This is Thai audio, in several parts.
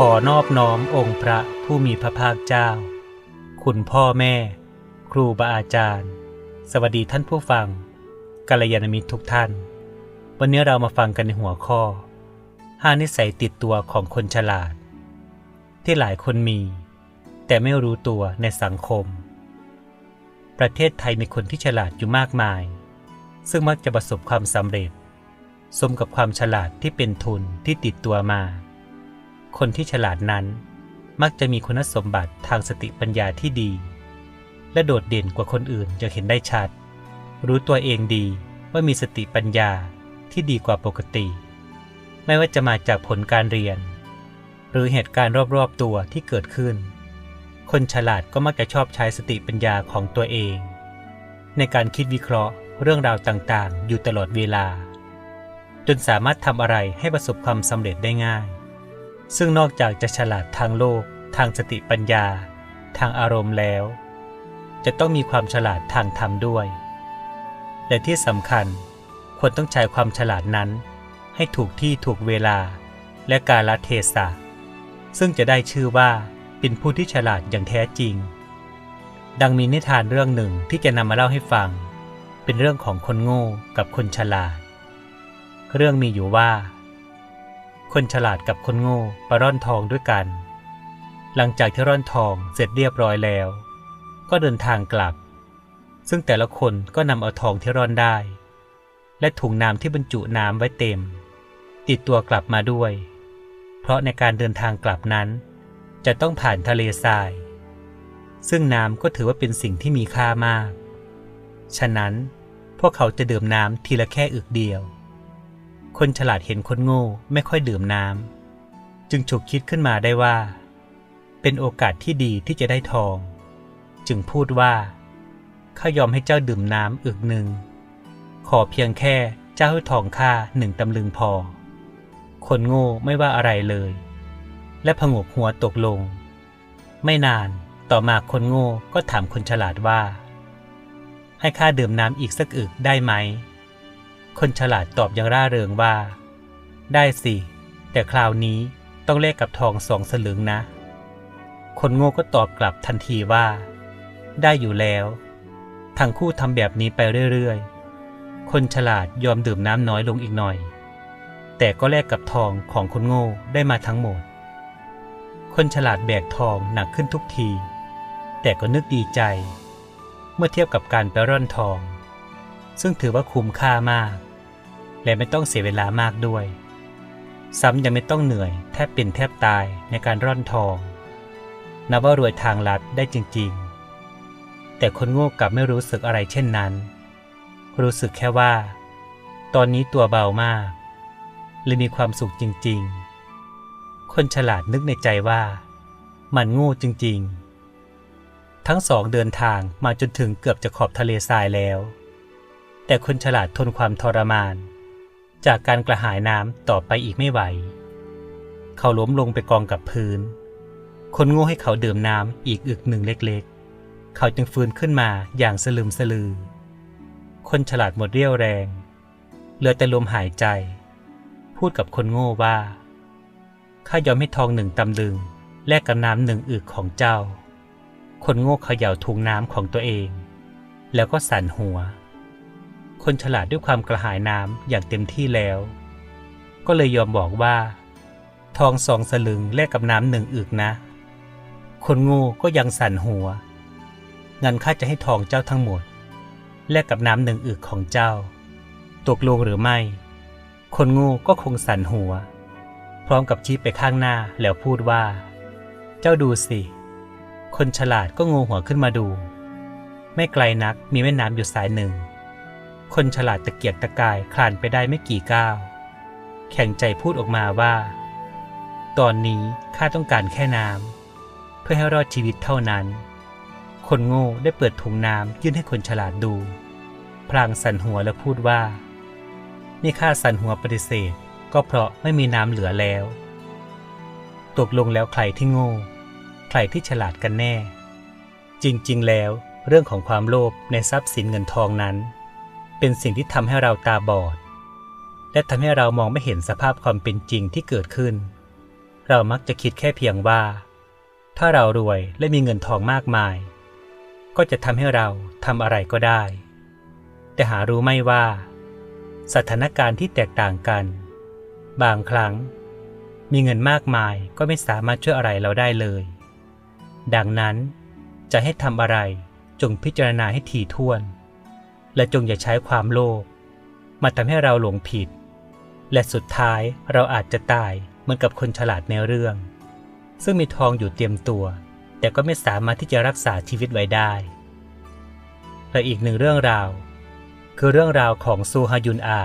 ขอนอบน้อมองค์พระผู้มีพระภาคเจ้า คุณพ่อแม่ ครูบาอาจารย์ สวัสดีท่านผู้ฟังกัลยาณมิตรทุกท่าน วันนี้เรามาฟังกันในหัวข้อห้านิสัยติดตัวของคนฉลาด ที่หลายคนมี แต่ไม่รู้ตัวในสังคม ประเทศไทยมีคนที่ฉลาดอยู่มากมาย ซึ่งมักจะประสบความสำเร็จ สมกับความฉลาดที่เป็นทุนที่ติดตัวมา คนที่ฉลาดนั้นมักจะมีคุณสมบัติทางสติปัญญาที่ดี และโดดเด่นกว่าคนอื่นจะเห็นได้ชัด รู้ตัวเองดีว่ามีสติปัญญาที่ดีกว่าปกติ ไม่ว่าจะมาจากผลการเรียน หรือเหตุการณ์รอบๆตัวที่เกิดขึ้น คนฉลาดก็มักจะชอบใช้สติปัญญาของตัวเอง ในการคิดวิเคราะห์เรื่องราวต่างๆ อยู่ตลอดเวลา จนสามารถทำอะไรให้ประสบความสำเร็จได้ง่าย ซึ่งนอกจากจะฉลาดทางโลก ทางสติปัญญา ทางอารมณ์แล้ว จะต้องมีความฉลาดทางธรรมด้วย และที่สำคัญควรต้องใช้ความฉลาดนั้น ให้ถูกที่ถูกเวลาและกาลเทศะ ซึ่งจะได้ชื่อว่าเป็นผู้ที่ฉลาดอย่างแท้จริง ดังมีนิทานเรื่องหนึ่งที่จะนำมาเล่าให้ฟัง เป็นเรื่องของคนโง่กับคนฉลาด เรื่องมีอยู่ว่า คนฉลาดกับคนโง่ไปร่อนทองด้วยกัน หลังจากที่ร่อนทองเสร็จเรียบร้อยแล้ว ก็เดินทางกลับ ซึ่งแต่ละคนก็นำเอาทองที่ร่อนได้ และถุงน้ำที่บรรจุน้ำไว้เต็ม ติดตัวกลับมาด้วย เพราะในการเดินทางกลับนั้น จะต้องผ่านทะเลทราย ซึ่งน้ำก็ถือว่าเป็นสิ่งที่มีค่ามาก ฉะนั้นพวกเขาจะดื่มน้ำทีละแค่อึกเดียว คนฉลาดเห็นคนโง่ไม่ค่อยดื่มน้ำจึงฉุกคิดขึ้นมาได้ว่า เป็นโอกาสที่ดีที่จะได้ทอง จึงพูดว่าข้ายอมให้เจ้าดื่มน้ำอึกหนึ่ง ขอเพียงแค่เจ้าให้ทองค่าหนึ่งตำลึงพอ คนโง่ไม่ว่าอะไรเลย และผงกหัวตกลง ไม่นานต่อมาคนโง่ก็ถามคนฉลาดว่า ให้ข้าดื่มน้ำอีกสักอึกได้ไหม คนฉลาดตอบอย่างร่าเริงว่า ได้สิ แต่คราวนี้ต้องแลกกับทองสองสลึงนะ คนโง่ก็ตอบกลับทันทีว่า ได้อยู่แล้ว ทั้งคู่ทำแบบนี้ไปเรื่อยๆ คนฉลาดยอมดื่มน้ำน้อยลงอีกหน่อย แต่ก็แลกกับทองของคนโง่ได้มาทั้งหมด คนฉลาดแบกทองหนักขึ้นทุกที แต่ก็นึกดีใจ เมื่อเทียบกับการไปร่อนทอง ซึ่งถือว่าคุ้มค่ามาก และไม่ต้องเสียเวลามากด้วย ซ้ำยังไม่ต้องเหนื่อย แทบเป็นแทบตายในการร่อนทองนับว่ารวยทางลัดได้จริงๆ แต่คนโง่กลับไม่รู้สึกอะไรเช่นนั้น รู้สึกแค่ว่า ตอนนี้ตัวเบามากเลยมีความสุขจริงๆ คนฉลาดนึกในใจว่า มันโง่จริงๆ ทั้งสองเดินทางมาจนถึงเกือบจะขอบทะเลทรายแล้ว แต่คนฉลาดทนความทรมาน จากการกระหายน้ำต่อไปอีกไม่ไหว เขาล้มลงไปกองกับพื้น คนโง่ให้เขาดื่มน้ำอีกอึกหนึ่งเล็กๆ เขาจึงฟื้นขึ้นมาอย่างสลืมสลือ คนฉลาดหมดเรี่ยวแรง เหลือแต่ลมหายใจ พูดกับคนโง่ว่า ข้ายอมให้ทองหนึ่งตำลึง แลกกับน้ำหนึ่งอึกของเจ้า คนโง่เขย่าถุงน้ำของตัวเอง แล้วก็สั่นหัว คนฉลาดด้วยความกระหายน้ำอย่างเต็มที่แล้ว ก็เลยยอมบอกว่า ทองสองสลึงแลกกับน้ำหนึ่งอึกนะ คนโง่ก็ยังสั่นหัวงั้นข้าจะให้ทองเจ้าทั้งหมด แลกกับน้ำหนึ่งอึกของเจ้า ตกลงหรือไม่ คนโง่ก็คงสั่นหัว พร้อมกับชี้ไปข้างหน้าแล้วพูดว่า เจ้าดูสิ คนฉลาดก็งูหัวขึ้นมาดู ไม่ไกลนักมีแม่น้ำอยู่สายหนึ่ง คนฉลาดตะเกียกตะกายคลานไปได้ไม่กี่ก้าว แข็งใจพูดออกมาว่า ตอนนี้ข้าต้องการแค่น้ำเพื่อให้รอดชีวิตเท่านั้น คนโง่ได้เปิดถุงน้ำยื่นให้คนฉลาดดู พลางสั่นหัวและพูดว่า นี่ข้าสั่นหัวปฏิเสธ ก็เพราะไม่มีน้ำเหลือแล้ว ตกลงแล้วใครที่โง่ ใครที่ฉลาดกันแน่ จริงๆ แล้วเรื่องของความโลภในทรัพย์สินเงินทองนั้น เป็นสิ่งที่ทำให้เราตาบอด และทำให้เรามองไม่เห็นสภาพความเป็นจริงที่เกิดขึ้น เรามักจะคิดแค่เพียงว่า ถ้าเรารวยและมีเงินทองมากมาย ก็จะทำให้เราทำอะไรก็ได้ แต่หารู้ไม่ว่า สถานการณ์ที่แตกต่างกัน บางครั้ง มีเงินมากมายก็ไม่สามารถช่วยอะไรเราได้เลย ดังนั้นจะให้ทำอะไรจงพิจารณาให้ถี่ถ้วน และจงอย่าใช้ความโลภมาทำให้เราหลงผิด และสุดท้ายเราอาจจะตายเหมือนกับคนฉลาดในเรื่อง ซึ่งมีทองอยู่เตรียมตัว แต่ก็ไม่สามารถที่จะรักษาชีวิตไว้ได้ และอีกหนึ่งเรื่องราว คือเรื่องราวของซูฮายุนอา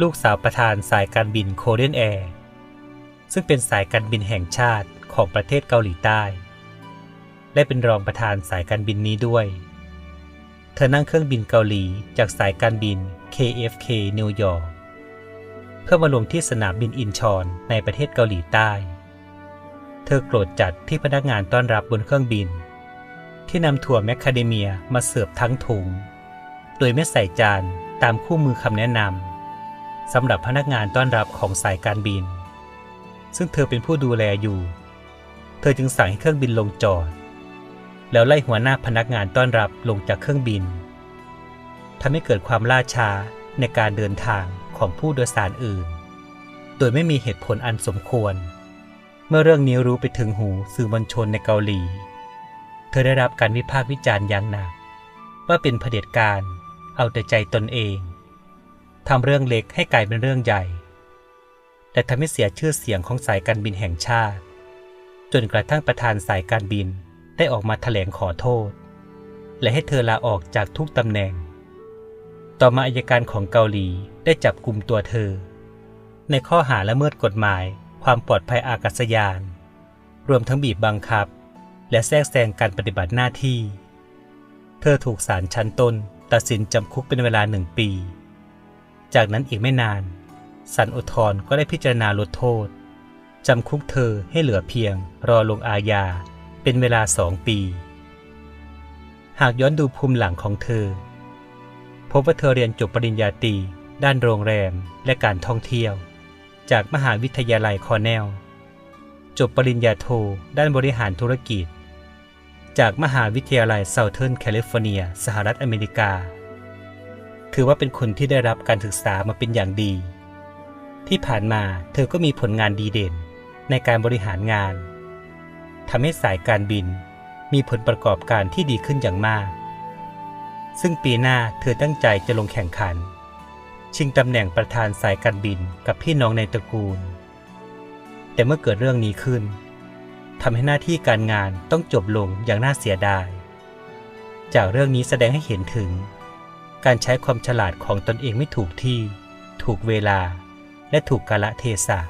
ลูกสาวประธานสายการบินโคเรียนแอร์ซึ่งเป็นสายการบินแห่งชาติของประเทศเกาหลีใต้ และเป็นรองประธานสายการบินนี้ด้วย ธอนั่งเครื่องบินเกาหลีจากสายการบิน KFK นิวยอร์กเพื่อมาลงที่สนามบินอินชอนในประเทศเกาหลีใต้ เธอโกรธจัดที่พนักงานต้อนรับบนเครื่องบิน ที่นำถั่วแมคคาเดเมียมาเสิร์ฟทั้งถุง โดยไม่ใส่จานตามคู่มือคำแนะนำสำหรับพนักงานต้อนรับของสายการบิน ซึ่งเธอเป็นผู้ดูแลอยู่ เธอจึงสั่งให้เครื่องบินลงจอด แล้วไล่หัวหน้าพนักงานต้อนรับลงจากเครื่องบินทำให้เกิดความล่าช้าในการเดินทางของผู้โดยสารอื่น โดยไม่มีเหตุผลอันสมควร เมื่อเรื่องนี้รู้ไปถึงหูสื่อมวลชนในเกาหลี เธอได้รับการวิพากษ์วิจารณ์อย่างหนัก ว่าเป็นเผด็จการเอาแต่ใจตนเองทำเรื่องเล็กให้กลายเป็นเรื่องใหญ่ และทำให้เสียชื่อเสียงของสายการบินแห่งชาติ จนกระทั่งประธานสายการบิน ได้ออกมาแถลงขอโทษ และให้เธอลาออกจากทุกตำแหน่ง ต่อมาอายการของเกาหลีได้จับกลุ่มตัวเธอ ในข้อหาละเมิดกฎหมาย ความปลอดภัยอากาศยาน รวมทั้งบีบบังคับ และแทรกแซงการปฏิบัติหน้าที่ เธอถูกศาลชั้นต้น ตัดสินจำคุกเป็นเวลาหนึ่งปี จากนั้นอีกไม่นานศาลอุทธรณ์ก็ได้พิจารณาลดโทษจำคุกเธอให้เหลือเพียงรอลงอาญา เป็นเวลาสองปี หากย้อนดูภูมิหลังของเธอ พบว่าเธอเรียนจบปริญญาตรีด้านโรงแรมและการท่องเที่ยว จากมหาวิทยาลัยคอร์เนล จบปริญญาโทด้านบริหารธุรกิจ จากมหาวิทยาลัยเซาเทิร์นแคลิฟอร์เนีย สหรัฐอเมริกา ถือว่าเป็นคนที่ได้รับการศึกษามาเป็นอย่างดี ที่ผ่านมาเธอก็มีผลงานดีเด่นในการบริหารงาน ทำให้สายการบินมีผลประกอบการที่ดีขึ้นอย่างมาก ซึ่งปีหน้าเธอตั้งใจจะลงแข่งขัน ชิงตำแหน่งประธานสายการบินกับพี่น้องในตระกูล แต่เมื่อเกิดเรื่องนี้ขึ้นทำให้หน้าที่การงานต้องจบลงอย่างน่าเสียดาย จากเรื่องนี้แสดงให้เห็นถึง การใช้ความฉลาดของตนเองไม่ถูกที่ ถูกเวลา และถูกกาละเทศะ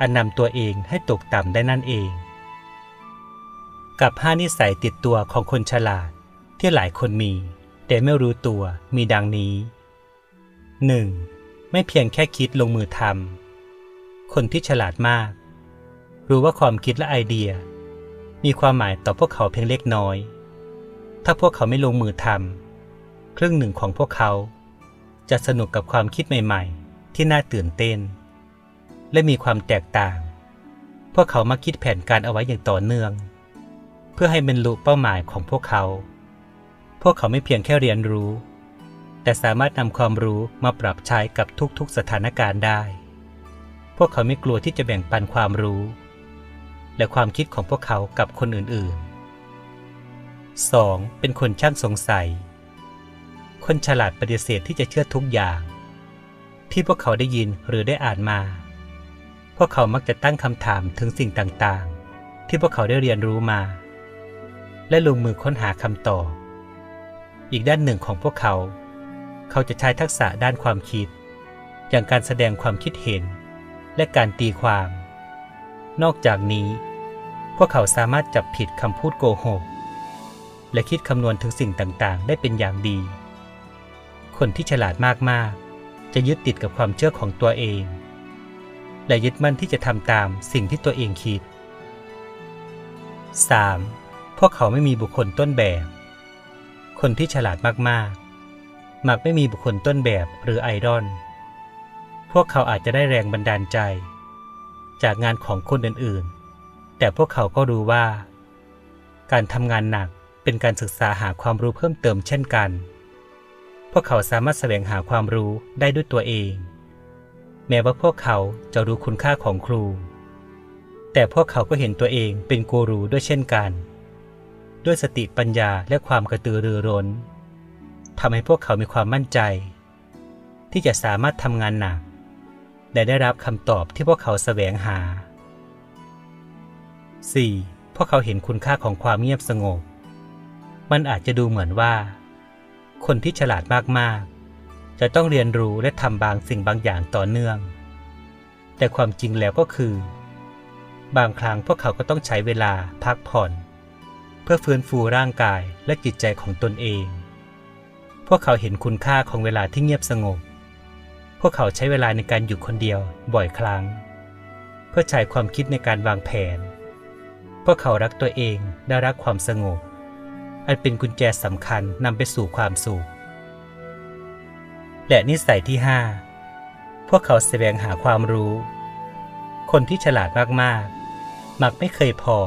อันนำตัวเองให้ตกต่ำได้นั่นเอง กับห้านิสัยติดตัวของคนฉลาด ที่หลายคนมี แต่ไม่รู้ตัวมีดังนี้ 1. ไม่เพียงแค่คิดลงมือทำคนที่ฉลาดมาก รู้ว่าความคิดและไอเดีย มีความหมายต่อพวกเขาเพียงเล็กน้อย ถ้าพวกเขาไม่ลงมือทำครึ่งหนึ่งของพวกเขา จะสนุกกับความคิดใหม่ๆ ที่น่าตื่นเต้น และมีความแตกต่าง พวกเขามาคิดแผนการเอาไว้อย่างต่อเนื่อง พื่อให้บรรลุเป้าหมายของพวกเขา พวกเขาไม่เพียงแค่เรียนรู้ แต่สามารถนำความรู้มาปรับใช้กับทุกๆสถานการณ์ได้ พวกเขาไม่กลัวที่จะแบ่งปันความรู้ และความคิดของพวกเขากับคนอื่นๆ 2. เป็นคนช่างสงสัย คนฉลาดปฏิเสธที่จะเชื่อทุกอย่าง ที่พวกเขาได้ยินหรือได้อ่านมา พวกเขามักจะตั้งคำถามถึงสิ่งต่างๆ ที่พวกเขาได้เรียนรู้มา และลงมือค้นหาคำตอบ อีกด้านหนึ่งของพวกเขา เขาจะใช้ทักษะด้านความคิด อย่างการแสดงความคิดเห็น และการตีความ นอกจากนี้ พวกเขาสามารถจับผิดคำพูดโกหก และคิดคำนวณถึงสิ่งต่างๆ ได้เป็นอย่างดี คนที่ฉลาดมากๆ จะยึดติดกับความเชื่อของตัวเอง และยึดมั่นที่จะทำตามสิ่งที่ตัวเองคิด 3. พวกเขาไม่มีบุคคลต้นแบบ คนที่ฉลาดมากๆ มักไม่มีบุคคลต้นแบบหรือไอดอล พวกเขาอาจจะได้แรงบันดาลใจ จากงานของคนอื่นๆ แต่พวกเขาก็รู้ว่า การทำงานหนักเป็นการศึกษาหาความรู้เพิ่มเติมเช่นกัน พวกเขาสามารถแสวงหาความรู้ได้ด้วยตัวเอง แม้ว่าพวกเขาจะรู้คุณค่าของครู แต่พวกเขาก็เห็นตัวเองเป็นกูรูด้วยเช่นกัน ด้วยสติปัญญาและความกระตือรือร้นทำให้พวกเขามีความมั่นใจ ที่จะสามารถทำงานหนักและได้รับคำตอบที่พวกเขาแสวงหา 4. พวกเขาเห็นคุณค่าของความเงียบสงบ มันอาจจะดูเหมือนว่า คนที่ฉลาดมากๆ จะต้องเรียนรู้และทำบางสิ่งบางอย่างต่อเนื่อง แต่ความจริงแล้วก็คือ บางครั้งพวกเขาก็ต้องใช้เวลาพักผ่อน พื่อฟื้นฟูร่างกายและจิตใจของตนเอง พวกเขาเห็นคุณค่าของเวลาที่เงียบสงบ พวกเขาใช้เวลาในการอยู่คนเดียวบ่อยครั้ง เพื่อใช้ความคิดในการวางแผน พวกเขารักตัวเองและรักความสงบ อันเป็นกุญแจสำคัญนำไปสู่ความสุข และนิสัยที่ 5 พวกเขาแสวงหาความรู้ คนที่ฉลาดมากๆ มักไม่เคยพอ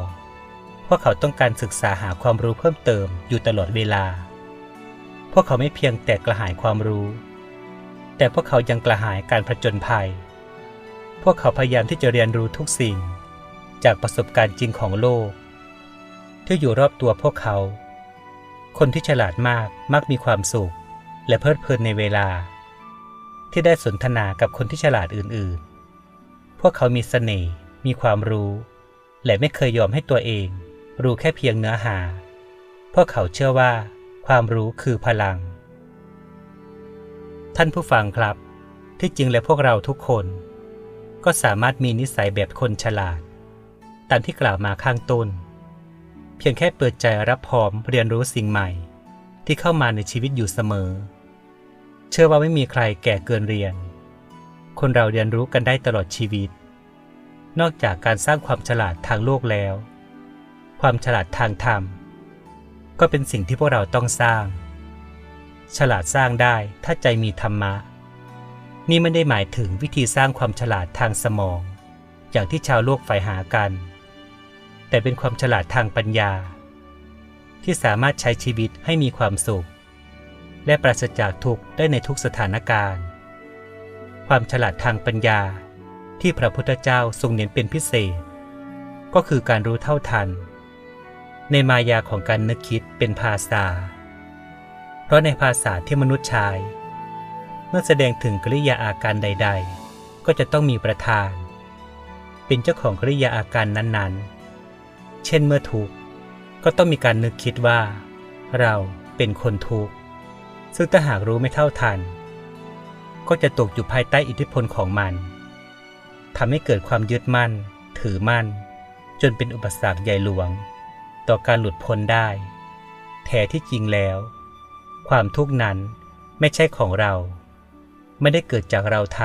วกเขาต้องการศึกษาหาความรู้เพิ่มเติมอยู่ตลอดเวลา พวกเขาไม่เพียงแต่กระหายความรู้ แต่พวกเขายังกระหายการผจญภัย พวกเขาพยายามที่จะเรียนรู้ทุกสิ่ง จากประสบการณ์จริงของโลก ที่อยู่รอบตัวพวกเขา คนที่ฉลาดมากมักมีความสุข และเพลิดเพลินในเวลา ที่ได้สนทนากับคนที่ฉลาดอื่นๆ พวกเขามีเสน่ห์มีความรู้และไม่เคยยอมให้ตัวเอง รู้แค่เพียงเนื้อหาพราะเขาเชื่อว่า ความรู้คือพลัง ท่านผู้ฟังครับ ที่จริงแล้วพวกเราทุกคน ก็สามารถมีนิสัยแบบคนฉลาด ตามที่กล่าวมาข้างต้น เพียงแค่เปิดใจรับพร้อมเรียนรู้สิ่งใหม่ ที่เข้ามาในชีวิตอยู่เสมอ เชื่อว่าไม่มีใครแก่เกินเรียน คนเราเรียนรู้กันได้ตลอดชีวิตนอกจากการสร้างความฉลาดทางโลกแล้ว ความฉลาดทางธรรม ก็เป็นสิ่งที่พวกเราต้องสร้าง ฉลาดสร้างได้ถ้าใจมีธรรมะ นี่ไม่ได้หมายถึงวิธีสร้างความฉลาดทางสมอง อย่างที่ชาวโลกใฝ่หากัน แต่เป็นความฉลาดทางปัญญา ที่สามารถใช้ชีวิตให้มีความสุข และปราศจากทุกข์ได้ในทุกสถานการณ์ ความฉลาดทางปัญญาที่พระพุทธเจ้าทรงเน้นเป็นพิเศษ ก็คือการรู้เท่าทัน ในมายาของการนึกคิดเป็นภาษา เพราะในภาษาที่มนุษย์ใช้เมื่อแสดงถึงกริยาอาการใด ๆ ก็จะต้องมีประธาน เป็นเจ้าของกริยาอาการนั้นๆ เช่นเมื่อทุกข์ก็ต้องมีการนึกคิดว่า เราเป็นคนทุกข์ซึ่งถ้าหากรู้ไม่เท่าทัน ก็จะตกอยู่ภายใต้อิทธิพลของมันทำให้เกิดความยึดมั่น ถือมั่น จนเป็นอุปสรรคใหญ่หลวง ต่อการหลุดพ้นได้ แท้ที่จริงแล้ว ความทุกข์นั้นไม่ใช่ของเรา ไม่ได้เกิดจากเราท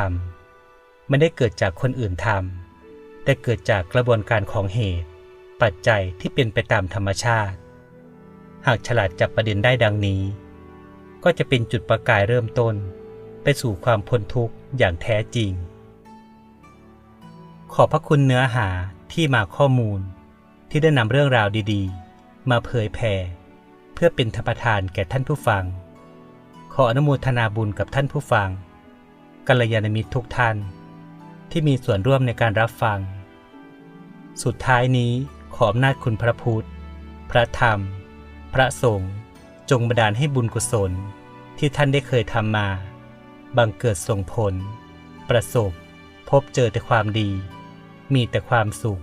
ำไม่ได้เกิดจากคนอื่นทำแต่เกิดจากกระบวนการของเหตุ ปัจจัยที่เป็นไปตามธรรมชาติ หากฉลาดจับประเด็นได้ดังนี้ ก็จะเป็นจุดประกายเริ่มต้น ไปสู่ความพ้นทุกข์อย่างแท้จริง ขอบพระคุณเนื้อหาที่มาข้อมูล ที่ได้นำเรื่องราวดีๆ มาเผยแผ่เพื่อเป็นธรรมทานแก่ท่านผู้ฟัง ขออนุโมทนาบุญกับท่านผู้ฟังกัลยาณมิตรทุกท่าน ที่มีส่วนร่วมในการรับฟัง สุดท้ายนี้ขออำนาจคุณพระพุทธ พระธรรม พระสงฆ์จงบันดาลให้บุญกุศลที่ท่านได้เคยทำมา บังเกิดส่งผล ประสบ พบเจอแต่ความดี มีแต่ความสุข